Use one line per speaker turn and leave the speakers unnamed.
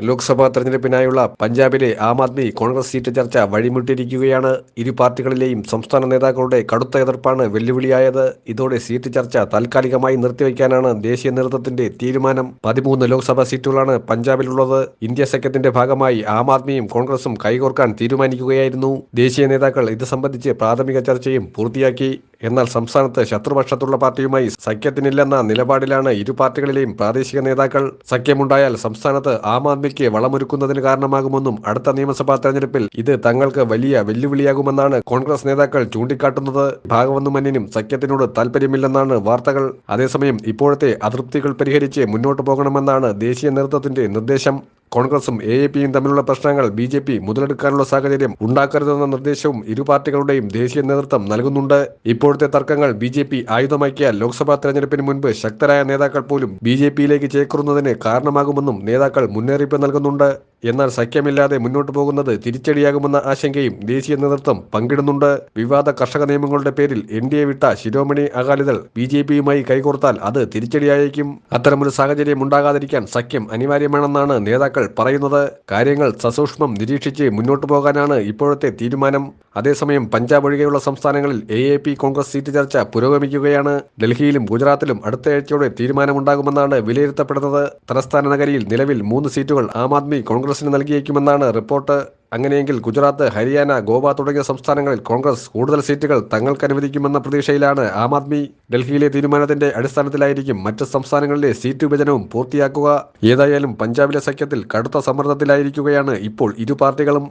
ലോക്സഭാ തെരഞ്ഞെടുപ്പിനായുള്ള പഞ്ചാബിലെ ആം ആദ്മി കോൺഗ്രസ് സീറ്റ് ചർച്ച വഴിമുട്ടിയിരിക്കുകയാണ് ഇരു പാർട്ടികളിലെയും സംസ്ഥാന നേതാക്കളുടെ കടുത്ത എതിർപ്പാണ് വെല്ലുവിളിയായത്. ഇതോടെ സീറ്റ് ചർച്ച താൽക്കാലികമായി നിർത്തിവെക്കാനാണ് ദേശീയ നേതൃത്വത്തിന്റെ തീരുമാനം. പതിമൂന്ന് ലോക്സഭാ സീറ്റുകളാണ് പഞ്ചാബിലുള്ളത്. ഇന്ത്യ സഖ്യത്തിന്റെ ഭാഗമായി ആം ആദ്മിയും കോൺഗ്രസും കൈകോർക്കാൻ തീരുമാനിക്കുകയായിരുന്നു. ദേശീയ നേതാക്കൾ ഇത് സംബന്ധിച്ച് പ്രാഥമിക ചർച്ചയും പൂർത്തിയാക്കി. എന്നാൽ സംസ്ഥാനത്ത് ശത്രുപക്ഷത്തുള്ള പാർട്ടിയുമായി സഖ്യത്തിനില്ലെന്ന നിലപാടിലാണ് ഇരു പാർട്ടികളിലെയും പ്രാദേശിക നേതാക്കൾ. സഖ്യമുണ്ടായാൽ സംസ്ഥാനത്ത് ആം ആദ്മിക്ക് വളമൊരുക്കുന്നതിന് കാരണമാകുമെന്നും അടുത്ത നിയമസഭാ തെരഞ്ഞെടുപ്പിൽ ഇത് തങ്ങൾക്ക് വലിയ വെല്ലുവിളിയാകുമെന്നാണ് കോൺഗ്രസ് നേതാക്കൾ ചൂണ്ടിക്കാട്ടുന്നത്. ഭാഗവന്നു മന്യനും സഖ്യത്തിനോട് താൽപര്യമില്ലെന്നാണ് വാർത്തകൾ. അതേസമയം ഇപ്പോഴത്തെ അതൃപ്തികൾ പരിഹരിച്ച് മുന്നോട്ടു പോകണമെന്നാണ് ദേശീയ നേതൃത്വത്തിന്റെ നിർദ്ദേശം. കോൺഗ്രസും എ എ പിയും തമ്മിലുള്ള പ്രശ്നങ്ങൾ ബി ജെ പി മുതലെടുക്കാനുള്ള സാഹചര്യം ഉണ്ടാക്കരുതെന്ന നിർദ്ദേശവും ഇരു പാർട്ടികളുടെയും ദേശീയ നേതൃത്വം നൽകുന്നുണ്ട്. ഇപ്പോഴത്തെ തർക്കങ്ങൾ ബി ജെ പി ആയുധമാക്കിയാൽ ലോക്സഭാ തെരഞ്ഞെടുപ്പിന് മുൻപ് ശക്തരായ നേതാക്കൾ പോലും ബി ജെ പിയിലേക്ക് ചേക്കുറുന്നതിന് കാരണമാകുമെന്നും നേതാക്കൾ മുന്നറിയിപ്പ് നൽകുന്നുണ്ട്. എന്നാൽ സഖ്യമില്ലാതെ മുന്നോട്ടു പോകുന്നത് തിരിച്ചടിയാകുമെന്ന ആശങ്കയും ദേശീയ നേതൃത്വം പങ്കിടുന്നുണ്ട്. വിവാദ കർഷക നിയമങ്ങളുടെ പേരിൽ എൻ ഡി എ വിട്ട ശിരോമണി അകാലിദൾ ബി ജെ പിയുമായി കൈകോർത്താൽ അത് തിരിച്ചടിയായേക്കും. അത്തരമൊരു സാഹചര്യം ഉണ്ടാകാതിരിക്കാൻ സഖ്യം അനിവാര്യമാണെന്നാണ് നേതാക്കൾ പറയുന്നത്. കാര്യങ്ങൾ സസൂക്ഷ്മം നിരീക്ഷിച്ച് മുന്നോട്ടു പോകാനാണ് ഇപ്പോഴത്തെ തീരുമാനം. അതേസമയം പഞ്ചാബ് ഒഴികെയുള്ള സംസ്ഥാനങ്ങളിൽ A A P Congress seat ചർച്ച പുരോഗമിക്കുകയാണ്. ഡൽഹിയിലും ഗുജറാത്തിലും അടുത്തയാഴ്ചയോടെ തീരുമാനമുണ്ടാകുമെന്നാണ് വിലയിരുത്തപ്പെടുന്നത്. തലസ്ഥാന നഗരിയിൽ നിലവിൽ മൂന്ന് സീറ്റുകൾ ആം ആദ്മി കോൺഗ്രസിന് നൽകിയേക്കുമെന്നാണ് റിപ്പോർട്ട്. അങ്ങനെയെങ്കിൽ ഗുജറാത്ത് ഹരിയാന ഗോവ തുടങ്ങിയ സംസ്ഥാനങ്ങളിൽ കോൺഗ്രസ് കൂടുതൽ സീറ്റുകൾ തങ്ങൾക്ക് അനുവദിക്കുമെന്ന പ്രതീക്ഷയിലാണ് ആം ആദ്മി. ഡൽഹിയിലെ തീരുമാനത്തിന്റെ അടിസ്ഥാനത്തിലായിരിക്കും മറ്റ് സംസ്ഥാനങ്ങളിലെ സീറ്റ് വിഭജനവും പൂർത്തിയാക്കുക. ഏതായാലും പഞ്ചാബിലെ സഖ്യത്തിൽ കടുത്ത സമ്മർദ്ദത്തിലായിരിക്കുകയാണ് ഇപ്പോൾ ഇരു പാർട്ടികളും.